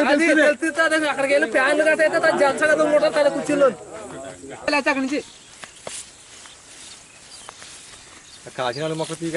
అది తెలుస్తుంది అక్కడికి వెళ్ళి ఫ్యాన్లు గట్ట అయితే తను జలసగా దుమ్ముంటారు తన కుర్చీలో లేకపోతే అక్కడి నుంచి కాకినాడ మొక్క తీగ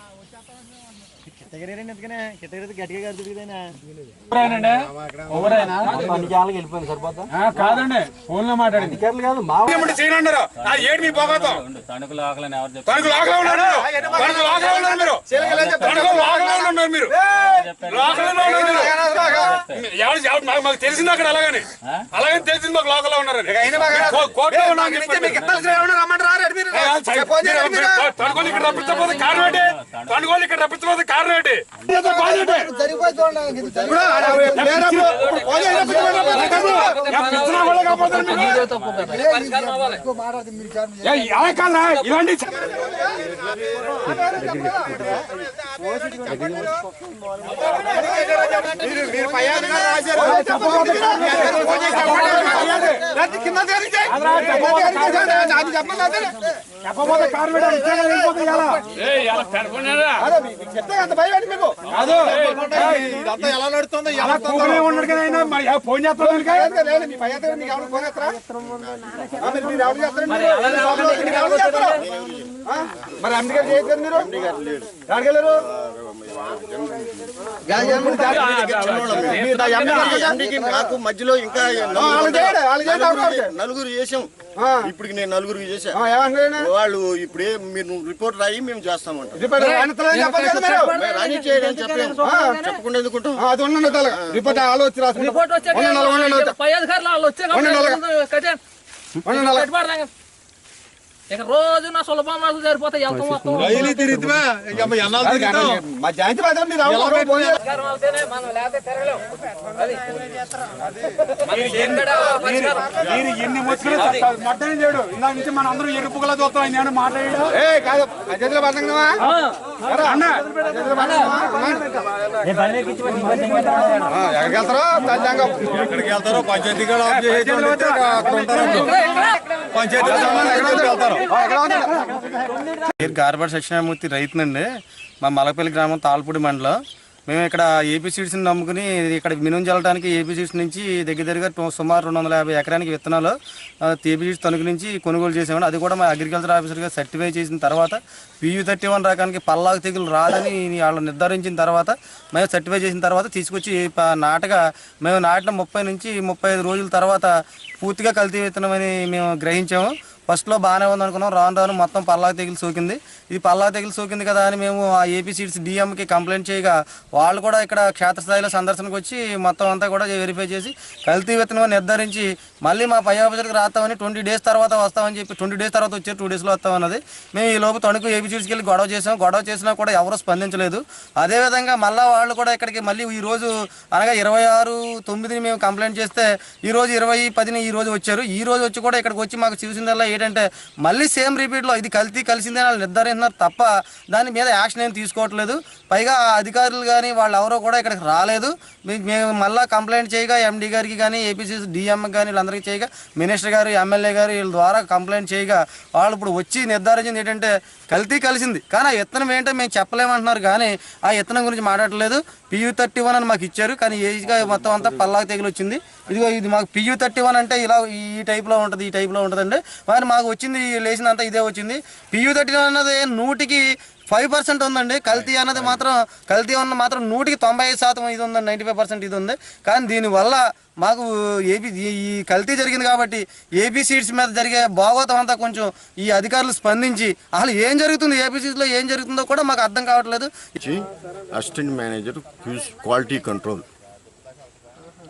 కాదండి ఫోన్లో మాట్లాడింది. చేయనంటారు ఏంటి మీ పోగొత్తాం. తణుకులు ఆకలని ఎవరు చెప్తారు? తనకు లోకలో ఉన్నారు ఉన్నారు మీరు. తనకు లోకలో ఉన్నారు మీరు. లోకలో ఉన్నారు మీరు. ఎవరు ఎవరు మాకు తెలిసింది అక్కడ అలాగని. అలాగని తెలిసింది మాకు లోకల్లో ఉన్నారని. కో- కోర్టులో ఉన్నామని మీరు. మీరు- మీరు. తణుకోలు ఇక్కడ రప్పించకపోతే కారణం ఏంటి? తణుకోలు ఇక్కడ రప్పించకపోతే కారణం ఏంటి? ఏదో బాధ పరిష్కారం అవ్వాలి ఏ, ఎలా కదా. కాదు. అలా కూకునే ఉన్నాడు కదా ఆయన, మరి ఫోన్ చేస్తాడు దానికి? మరి మీరు ఎక్కడికి వెళ్ళారు నాకు మధ్యలో ఇంకా నలుగురు- చేసాం. ఇప్పుడు నేను నలుగురు ఏమంటున్నాడు వాళ్ళు ఇప్పుడే మీరు రిపోర్ట్ రాయి మేము చేస్తామంట రాని చేయడం చెప్పకుండా ఎందుకుంటాం అది ఉండండి రిపోర్ట్ ఆలోచన. రిపోర్ట్ వచ్చే ఇక రోజు నా సులభం రోజులు సరిపోతాయి. వెళ్తాం మొత్తం మీరు ఎన్ని వచ్చినా మద్దతు చేయడు. ఇందాక నుంచి మన అందరూ ఎరుపుగల చూస్తాం ఆయన ఏమన్నా మాట్లాడాడు ఏ కాదు. అన్న. ఎక్కడికి వెళ్తారో? ఎక్కడికి వెళ్తారో? పంచాయతీ కూడా. పంచాయతీ వెళ్తారు? ఆ, ఎక్కడ గార్బర్ సత్యనారాయణమూర్తి రైతునండి. మా మలపల్లి గ్రామం తాల్పూడి మండలం. మేము ఇక్కడ ఏపీ సీడ్స్ని నమ్ముకుని ఇక్కడ మినుము చల్లడానికి ఏపీ సీడ్స్ నుంచి దగ్గర దగ్గర సుమారు రెండు వందల యాభై ఎకరానికి విత్తనాలు ఏపీ సీడ్స్ తణుకు నుంచి కొనుగోలు చేసామని అది కూడా మా అగ్రికల్చర్ ఆఫీసర్గా సర్టిఫై చేసిన తర్వాత పియూ థర్టీ వన్ రకానికి పల్లాకు తెగులు రాదని వాళ్ళు నిర్ధారించిన తర్వాత మేము సర్టిఫై చేసిన తర్వాత తీసుకొచ్చి నాటగా మేము నాటిన ముప్పై నుంచి ముప్పై ఐదు రోజుల తర్వాత పూర్తిగా కల్తీ విత్తనం అని మేము గ్రహించాము. ఫస్ట్లో బాగానే ఉంది అనుకున్నాం. రాను రాను మొత్తం పల్లాకు తెగులు సోకింది. ఇది పల్లాకు తెగిలి సోకింది కదా అని మేము ఆ ఏపీ సీట్స్ డిఎంకి కంప్లైంట్ చేయగా వాళ్ళు కూడా ఇక్కడ క్షేత్రస్థాయిలో సందర్శనకు వచ్చి మొత్తం అంతా కూడా వెరిఫై చేసి కల్తీ విత్తనం నిర్ధారించి మళ్ళీ మా పై ఆఫీసర్కి రాస్తామని ట్వంటీ డేస్ తర్వాత వస్తామని చెప్పి ట్వంటీ డేస్ తర్వాత వచ్చారు టూ డేస్లో వస్తామన్నది మేము ఈ లోపు తణుకు ఏపీ సీట్స్కి వెళ్ళి గొడవ చేసాం. గొడవ చేసినా కూడా ఎవరు స్పందించలేదు. అదేవిధంగా మళ్ళీ వాళ్ళు కూడా ఇక్కడికి మళ్ళీ ఈ రోజు అనగా ఇరవై ఆరు తొమ్మిదిని మేము కంప్లైంట్ చేస్తే ఈరోజు ఇరవై పదిని ఈ రోజు వచ్చారు. ఈ రోజు వచ్చి కూడా ఇక్కడికి వచ్చి మాకు చూసిందల్లా ఏంటంటే మళ్ళీ సేమ్ రిపీట్లో ఇది కల్తీ కలిసిందే వాళ్ళు నిర్ధారిస్తున్నారు తప్ప దాని మీద యాక్షన్ ఏం తీసుకోవట్లేదు. పైగా అధికారులు కానీ వాళ్ళు ఎవరో కూడా ఇక్కడికి రాలేదు. మేము మళ్ళీ కంప్లైంట్ చేయగా ఎండీ గారికి కానీ ఏపీసీ డిఎం కానీ వీళ్ళందరికీ చేయగా మినిస్టర్ గారు ఎమ్మెల్యే గారు వీళ్ళ ద్వారా కంప్లైంట్ చేయగా వాళ్ళు ఇప్పుడు వచ్చి నిర్ధారించింది ఏంటంటే కల్తీ కలిసింది. కానీ ఆ ఇత్తనం ఏంటో మేము చెప్పలేమంటున్నారు కానీ ఆ ఇత్తనం గురించి మాట్లాడలేదు పియూ థర్టీ వన్ అని మాకు ఇచ్చారు. కానీ ఏజ్గా మొత్తం అంతా పల్లాకు తెగులు వచ్చింది ఇదిగో ఇది మాకు పియూ థర్టీ వన్ అంటే ఇలా ఈ టైప్లో ఉంటుంది ఈ టైప్లో ఉంటుందండి. మరి మాకు వచ్చింది లేచినంత ఇదే వచ్చింది. పియూ థర్టీ వన్ అన్నది నూటికి ఫైవ్ పర్సెంట్ ఉందండి. కల్తీ అన్నది మాత్రం కల్తీ ఉన్న మాత్రం నూటికి తొంభై శాతం ఇది ఉందండి నైంటీ ఫైవ్ పర్సెంట్ ఇది ఉంది. కానీ దీనివల్ల మాకు ఏపీ ఈ- కల్తీ జరిగింది కాబట్టి ఏపీ సీట్స్ మీద జరిగే భాగోతం అంతా కొంచెం ఈ అధికారులు స్పందించి అసలు ఏం జరుగుతుంది ఏపీ సీట్స్లో ఏం జరుగుతుందో కూడా మాకు అర్థం కావట్లేదు. Assistant manager quality control.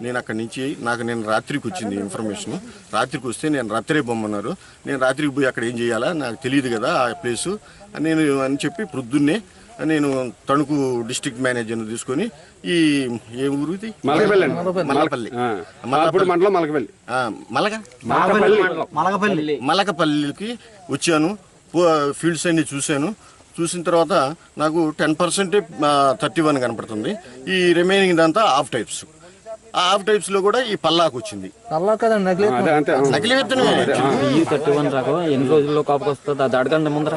నేను అక్కడి నుంచి నాకు నేను రాత్రికి వచ్చింది ఇన్ఫర్మేషన్ రాత్రికి వస్తే నేను రాత్రే బొమ్మన్నారు. నేను రాత్రికి పోయి అక్కడ ఏం చేయాలా? నాకు తెలియదు కదా ఆ ప్లేసు అని నేను అని చెప్పి ప్రొద్దున్నే నేను తణుకు డిస్ట్రిక్ట్ మేనేజర్ని తీసుకొని ఈ ఏ ఊరు మలకపల్లి. మలకపల్లికి వచ్చాను. పో- ఫీల్డ్స్ అన్ని చూశాను. చూసిన తర్వాత నాకు టెన్ పర్సెంటే థర్టీ వన్ కనపడుతుంది. ఈ రిమైనింగ్ దాంతా హాఫ్ టైప్స్ ఆ హాఫ్ టైప్స్లో కూడా ఈ పల్లాకు వచ్చింది. అలా కదండి నకిలీ విత్తనమే. ఈ థర్టీ వన్ రకం ఎన్ని రోజుల్లో కాపుకొస్తుంది? అది అడగండి ముందర.